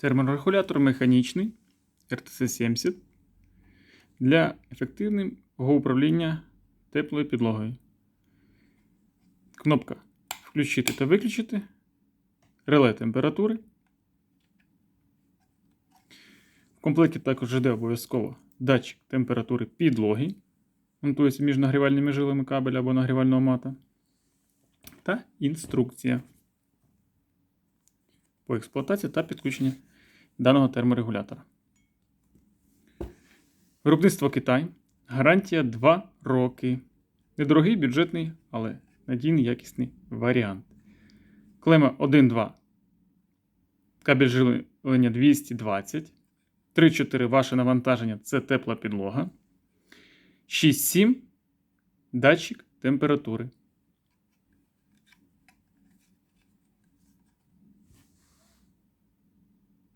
Терморегулятор механічний RTC70 для ефективного управління теплою підлогою. Кнопка Включити та виключити. Реле температури. В комплекті також йде обов'язково датчик температури підлоги. Монтується між нагрівальними жилами кабеля або нагрівального мата. Та інструкція по експлуатації та підключенню даного терморегулятора. Виробництво Китай. Гарантія 2 роки. Недорогий бюджетний, але надійний якісний варіант. Клема 1.2. Кабель живлення 220. 3-4 ваше навантаження це тепла підлога. 6-7 датчик температури.